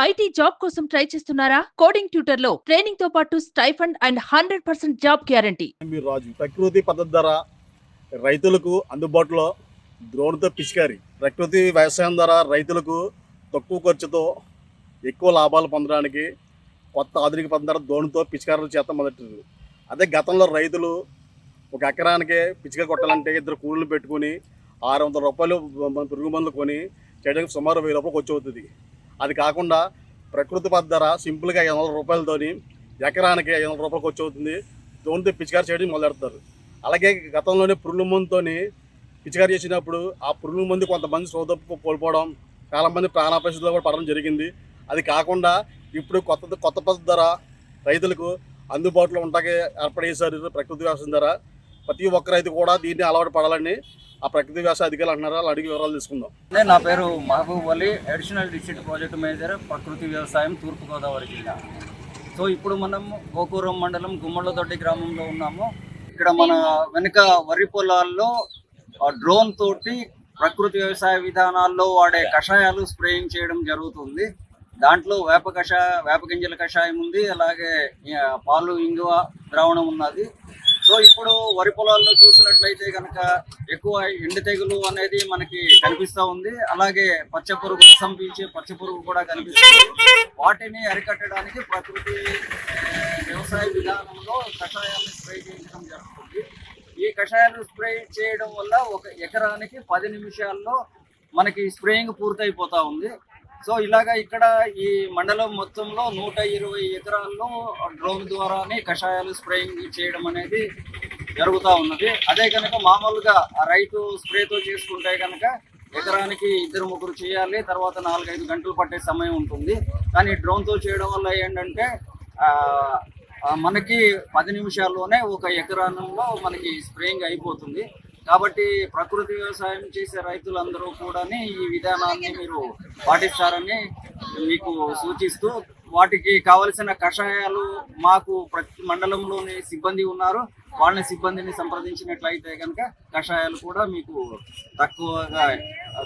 IT job కోసం try చేస్తున్నారా coding ట్యూటర్లో ట్రైనింగ్తో పాటు stipend and hundred percent job guarantee మీరు రాజు ప్రకృతి పద్ధతి ధర రైతులకు అందుబాటులో ద్రోణితో పిచికారి ప్రకృతి వ్యవసాయం ద్వారా రైతులకు తక్కువ ఖర్చుతో ఎక్కువ లాభాలు పొందడానికి కొత్త ఆధునిక పద్ధతి ధర ద్రోణితో పిచికారులు చేత మొదటి అదే గతంలో రైతులు ఒక ఎకరానికి పిచిక కొట్టాలంటే ఇద్దరు కూలీలు పెట్టుకుని ఆరు వందల రూపాయలు పురుగు మందులు కొని చేయడానికి సుమారు వెయ్యి రూపాయలు ఖర్చు అవుతుంది అది కాకుండా ప్రకృతి పద్ధతి ధర సింపుల్గా ఐదు వందల రూపాయలతోని ఎకరానికి ఐదు వందల రూపాయలు ఖర్చు అవుతుంది. దోనితో పిచికారి చేయడం మొదలెడతారు అలాగే గతంలోనే పురుగు మందుతోని పిచికారి చేసినప్పుడు ఆ పురుగు మందు కొంతమంది సోదపు కోల్పోవడం చాలామంది ప్రాణాపరిస్థితుల్లో కూడా పడడం జరిగింది. అది కాకుండా ఇప్పుడు కొత్త కొత్త పద్ధతి ధర రైతులకు అందుబాటులో ఉంటాకే ఏర్పడేశారు ప్రకృతి వ్యవసాయం ధర. ప్రతి ఒక్క రైతు కూడా దీన్ని అలవాటు పడాలని ఆ ప్రకృతి వ్యవసాయ అధికారులు అంటున్నారు. వాళ్ళు అడిగి వివరాలు తీసుకుందాం. నా పేరు Mahboob Ali additional district project manager ప్రకృతి వ్యవసాయం తూర్పుగోదావరి జిల్లా. సో ఇప్పుడు మనం గోకూరం మండలం గుమ్మళ్ళదొడ్డి గ్రామంలో ఉన్నాము. ఇక్కడ మన వెనుక వరి పొలాల్లో డ్రోన్ తోటి ప్రకృతి వ్యవసాయ విధానాల్లో వాడే కషాయాలు స్ప్రేయింగ్ చేయడం జరుగుతుంది. దాంట్లో వేప కషాయ వేప గింజల కషాయం ఉంది. అలాగే పాలు ఇంగువ ద్రావణం ఉన్నది. సో ఇప్పుడు వరి పొలాల్లో చూసినట్లయితే కనుక ఎక్కువ ఎండు తెగులు అనేది మనకి కనిపిస్తూ ఉంది. అలాగే పచ్చ పురుగు రసం పీల్చే పచ్చ పురుగు కూడా కనిపిస్తుంది. వాటిని అరికట్టడానికి ప్రకృతి వ్యవసాయ విధానంలో కషాయాలను స్ప్రే చేయించడం జరుగుతుంది. ఈ కషాయాలు స్ప్రే చేయడం వల్ల ఒక ఎకరానికి పది నిమిషాల్లో మనకి స్ప్రేయింగ్ పూర్తయిపోతూ ఉంది. సో ఇలాగా ఇక్కడ ఈ మండలం మొత్తంలో నూట ఇరవై ఎకరాల్లో డ్రోన్ ద్వారానే కషాయాలు స్ప్రేయింగ్ చేయడం అనేది జరుగుతూ ఉన్నది. అదే కనుక మామూలుగా రైతు స్ప్రేతో చేసుకుంటే కనుక ఎకరానికి ఇద్దరు ముగ్గురు చేయాలి తర్వాత నాలుగైదు గంటలు పట్టే సమయం ఉంటుంది. కానీ డ్రోన్తో చేయడం వల్ల ఏంటంటే మనకి పది నిమిషాల్లోనే ఒక ఎకరానంలో మనకి స్ప్రేయింగ్ అయిపోతుంది. కాబట్టి ప్రకృతి వ్యవసాయం చేసే రైతులందరూ కూడా ఈ విధానాన్ని మీరు పాటిస్తారని మీకు సూచిస్తూ వాటికి కావలసిన కషాయాలు మాకు ప్రతి మండలంలోని సిబ్బంది ఉన్నారు. వాళ్ళని సిబ్బందిని సంప్రదించినట్లయితే కనుక కషాయాలు కూడా మీకు తక్కువగా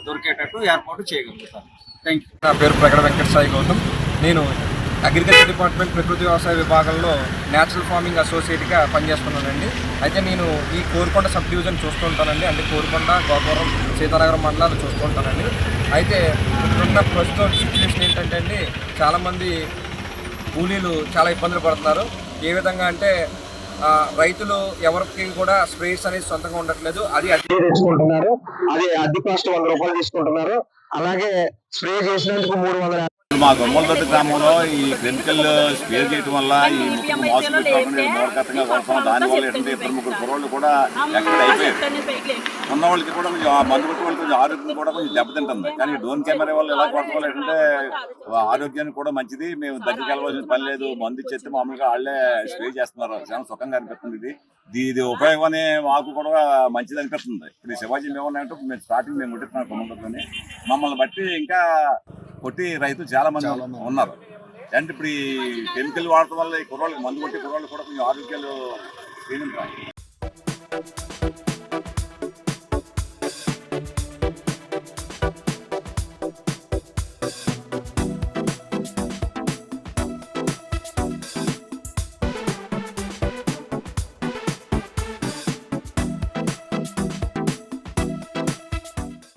దొరికేటట్టు ఏర్పాటు చేయగలుగుతాను థ్యాంక్ యూ నా పేరు ప్రగడ వెంకట సాయి గౌతమ్. నేను అగ్రికల్చర్ డిపార్ట్మెంట్ ప్రకృతి వ్యవసాయ విభాగంలో న్యాచురల్ ఫార్మింగ్ అసోసియేట్గా పనిచేస్తున్నానండి. అయితే నేను ఈ కోరుకొండ సబ్ డివిజన్ చూస్తూ ఉంటానండి. అంటే కోరుకొండ గోపురం సీతానగరం మండలాలు చూస్తూ ఉంటానండి. అయితే ఇప్పుడున్న ప్రస్తుతం సిచ్యువేషన్ ఏంటంటే అండి చాలామంది కూలీలు చాలా ఇబ్బందులు పడుతున్నారు. ఏ విధంగా అంటే రైతులు ఎవరికి కూడా స్ప్రేస్ అనేది సొంతంగా ఉండట్లేదు. అది అద్దె తెచ్చుకుంటున్నారు. అది అద్దె కాస్ట్ వంద రూపాయలు తీసుకుంటున్నారు. అలాగే స్ప్రే చేసినందుకు మూడు వందల మా గొమ్మలదొడ్డి గ్రామంలో ఈ కెమికల్ స్ప్రే చేయడం వల్ల ఈ మూలకత్తంగా కొడతాం దానివల్ల ఏంటంటే ఇద్దరు ముగ్గురు కుర్రోళ్ళు కూడా ఎక్కడ అయిపోయారు. ఉన్న వాళ్ళకి కూడా కొంచెం ఆ మందు కొట్టే వాళ్ళకి కొంచెం ఆరోగ్యం కూడా కొంచెం దెబ్బతింటుంది. కానీ డ్రోన్ కెమెరా వల్ల ఎలా కొట్టడం వల్ల ఏంటంటే ఆరోగ్యానికి కూడా మంచిది. మేము దగ్గరికి వెళ్ళవలసిన పని లేదు. మందు ఇచ్చేస్తే మామూలుగా వాళ్ళే స్ప్రే చేస్తున్నారు. చాలా సుఖంగా అనిపిస్తుంది ఇది. దీ- ఇది ఉపయోగం అనే మాకు కూడా మంచిది అనిపిస్తుంది. ఇప్పుడు శివాజీ మేము ఉన్నాయంటే మేము స్టార్టింగ్ మేము కుటుంబంతో మమ్మల్ని బట్టి ఇంకా కొట్టి రైతులు చాలా మంది ఉన్నారు. అంటే ఇప్పుడు ఈ కెమికల్ వాడటం వల్ల ఈ కుర్రోళ్ళకి మందు కొట్టి కుర్రోళ్ళు కూడా కొంచెం ఆరోగ్యాలు క్షీణించాయి